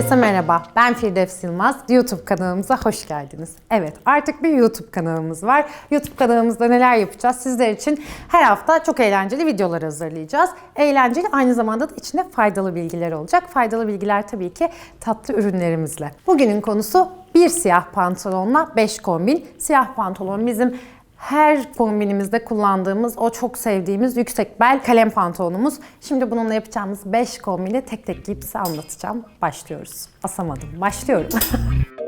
Herkese merhaba. Ben Firdevs Yılmaz. YouTube kanalımıza hoş geldiniz. Evet, artık bir YouTube kanalımız var. YouTube kanalımızda neler yapacağız? Sizler için her hafta çok eğlenceli videolar hazırlayacağız. Eğlenceli aynı zamanda da içinde faydalı bilgiler olacak. Faydalı bilgiler tabii ki tatlı ürünlerimizle. Bugünün konusu bir siyah pantolonla 5 kombin. Siyah pantolon bizim her kombinimizde kullandığımız o çok sevdiğimiz yüksek bel kalem pantolonumuz. Şimdi bununla yapacağımız 5 kombini tek tek giyip size anlatacağım. Başlıyoruz. Asamadım. Başlıyorum.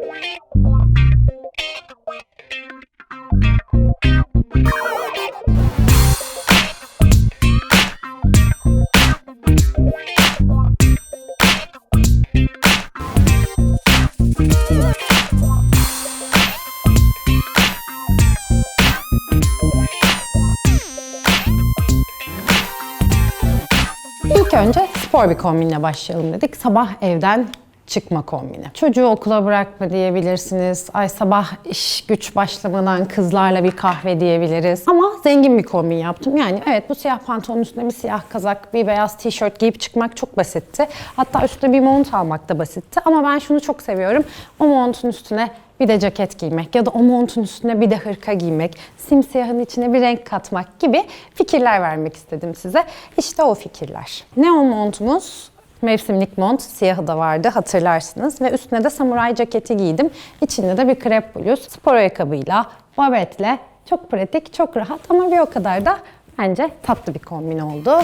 İlk önce spor bir kombinle başlayalım dedik. Sabah evden çıkma kombini. Çocuğu okula bırakma diyebilirsiniz. Ay sabah iş güç başlamadan kızlarla bir kahve diyebiliriz. Ama zengin bir kombin yaptım. Yani evet bu siyah pantolonun üstüne bir siyah kazak, bir beyaz tişört giyip çıkmak çok basitti. Hatta üstüne bir mont almak da basitti. Ama ben şunu çok seviyorum. O montun üstüne bir de ceket giymek ya da o montun üstüne bir de hırka giymek, simsiyahın içine bir renk katmak gibi fikirler vermek istedim size. İşte o fikirler. Ne o montumuz? Mevsimlik mont, siyahı da vardı hatırlarsınız ve üstüne de samuray ceketi giydim. İçinde de bir krep bluz, spor ayakkabıyla, babetle çok pratik, çok rahat ama bir o kadar da bence tatlı bir kombin oldu.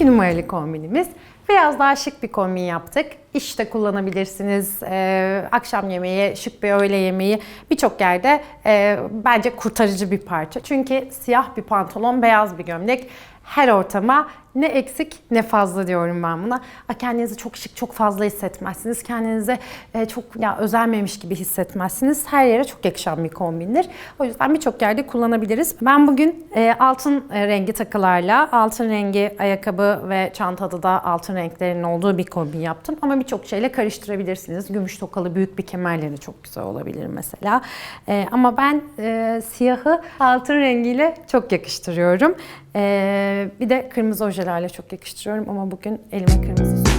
İki numaralı kombinimiz. Biraz daha şık bir kombin yaptık. İşte kullanabilirsiniz. Ee, akşam yemeği, şık bir öğle yemeği birçok yerde e, bence kurtarıcı bir parça. Çünkü siyah bir pantolon, beyaz bir gömlek her ortama ne eksik ne fazla diyorum ben buna. Kendinizi çok şık, çok fazla hissetmezsiniz. Kendinize e, çok ya özenmemiş gibi hissetmezsiniz. Her yere çok yakışan bir kombindir. O yüzden birçok yerde kullanabiliriz. Ben bugün e, altın e, rengi takılarla, altın rengi ayakkabı ve çantada da altın renklerin olduğu bir kombin yaptım. Ama birçok şeyle karıştırabilirsiniz. Gümüş tokalı büyük bir kemerle de çok güzel olabilir mesela. Ama ben siyahı altın rengiyle çok yakıştırıyorum. E, bir de kırmızı ojelerle çok yakıştırıyorum ama bugün elime kırmızı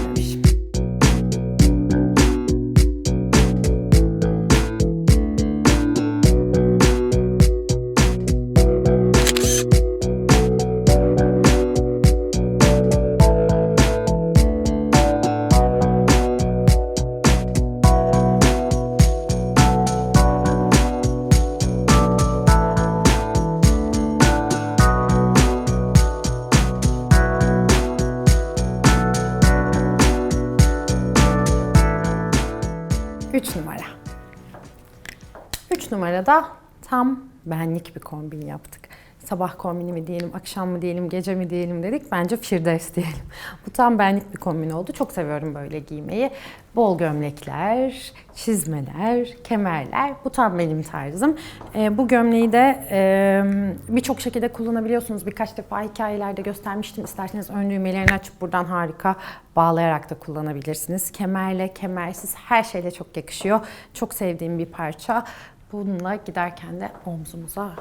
3 numarada tam benlik bir kombin yaptık. Sabah kombini mi diyelim, akşam mı diyelim, gece mi diyelim dedik. Bence Firdevs diyelim. Bu tam benlik bir kombin oldu. Çok seviyorum böyle giymeyi. Bol gömlekler, çizmeler, kemerler. Bu tam benim tarzım. Ee, bu gömleği de e, birçok şekilde kullanabiliyorsunuz. Birkaç defa hikayelerde göstermiştim. İsterseniz ön düğmelerini açıp buradan harika bağlayarak da kullanabilirsiniz. Kemerle, kemersiz her şeyle çok yakışıyor. Çok sevdiğim bir parça. Bununla giderken de omzumuza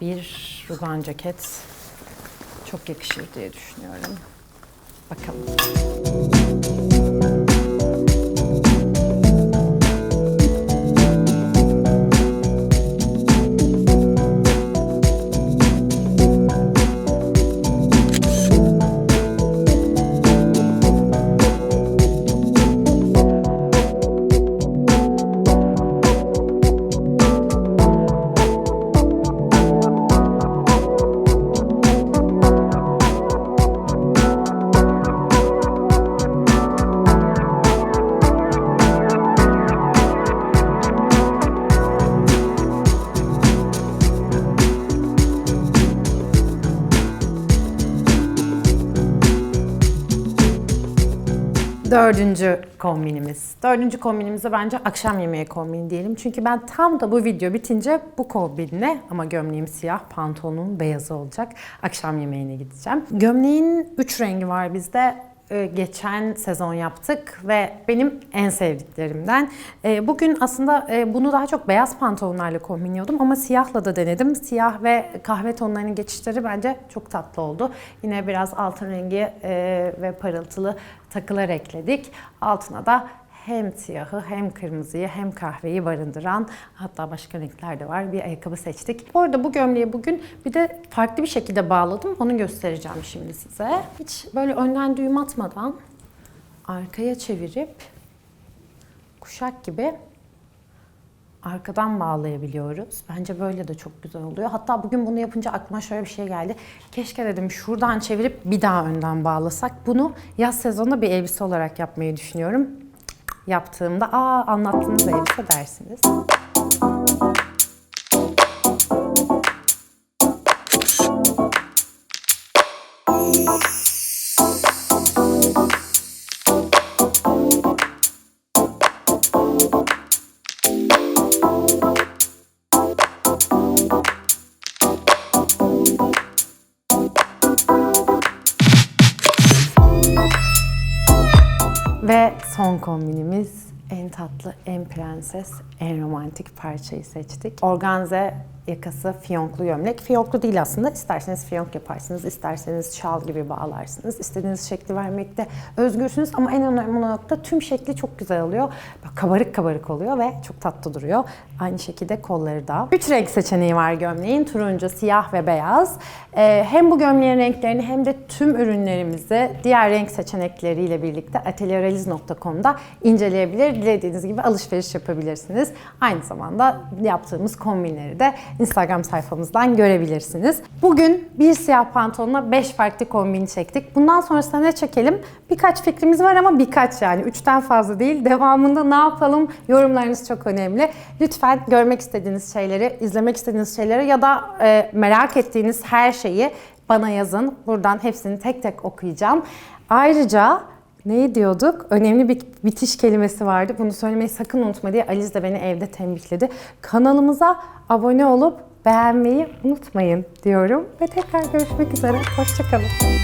bir rugan ceket çok yakışır diye düşünüyorum. Bakalım. Dördüncü kombinimiz. Dördüncü kombinimize bence akşam yemeği kombini diyelim. Çünkü ben tam da bu video bitince bu kombinle ama gömleğim siyah, pantolonum beyazı olacak. Akşam yemeğine gideceğim. Gömleğin üç rengi var bizde. Ee, Geçen sezon yaptık ve benim en sevdiklerimden. Ee, Bugün aslında e, bunu daha çok beyaz pantolonlarla kombinliyordum ama siyahla da denedim. Siyah ve kahve tonlarının geçişleri bence çok tatlı oldu. Yine biraz altın rengi e, ve parıltılı takılar ekledik. Altına da hem siyahı hem kırmızıyı hem kahveyi barındıran hatta başka renkler de var bir ayakkabı seçtik. Bu arada bu gömleği bugün bir de farklı bir şekilde bağladım. Onu göstereceğim şimdi size. Hiç böyle önden düğüm atmadan arkaya çevirip kuşak gibi arkadan bağlayabiliyoruz. Bence böyle de çok güzel oluyor. Hatta bugün bunu yapınca aklıma şöyle bir şey geldi. Keşke dedim şuradan çevirip bir daha önden bağlasak. Bunu yaz sezonunda bir elbise olarak yapmayı düşünüyorum. Yaptığımda aa anlattığınız elbise dersiniz. Son kombinimiz en tatlı, en prenses, en romantik parçayı seçtik. Organze yakası fiyonklu gömlek. Fiyonklu değil aslında. İsterseniz fiyonk yaparsınız, isterseniz şal gibi bağlarsınız. İstediğiniz şekli vermekte özgürsünüz ama en önemli nokta tüm şekli çok güzel oluyor. Bak, kabarık kabarık oluyor ve çok tatlı duruyor. Aynı şekilde kolları da. Üç renk seçeneği var gömleğin. Turuncu, siyah ve beyaz. Ee, hem bu gömleğin renklerini hem de tüm ürünlerimizi diğer renk seçenekleriyle birlikte atelieraliz.com'da inceleyebilir. Dilediğiniz gibi alışveriş yapabilirsiniz. Aynı zamanda yaptığımız kombinleri de Instagram sayfamızdan görebilirsiniz. Bugün bir siyah pantolonla 5 farklı kombin çektik. Bundan sonrasında ne çekelim? Birkaç fikrimiz var ama birkaç yani. Üçten fazla değil. Devamında ne yapalım? Yorumlarınız çok önemli. Lütfen görmek istediğiniz şeyleri, izlemek istediğiniz şeyleri ya da e, merak ettiğiniz her şeyi bana yazın. Buradan hepsini tek tek okuyacağım. Ayrıca ne diyorduk? Önemli bir bitiş kelimesi vardı. Bunu söylemeyi sakın unutma diye Aliz de beni evde tembihledi. Kanalımıza abone olup beğenmeyi unutmayın diyorum. Ve tekrar görüşmek üzere. Hoşçakalın.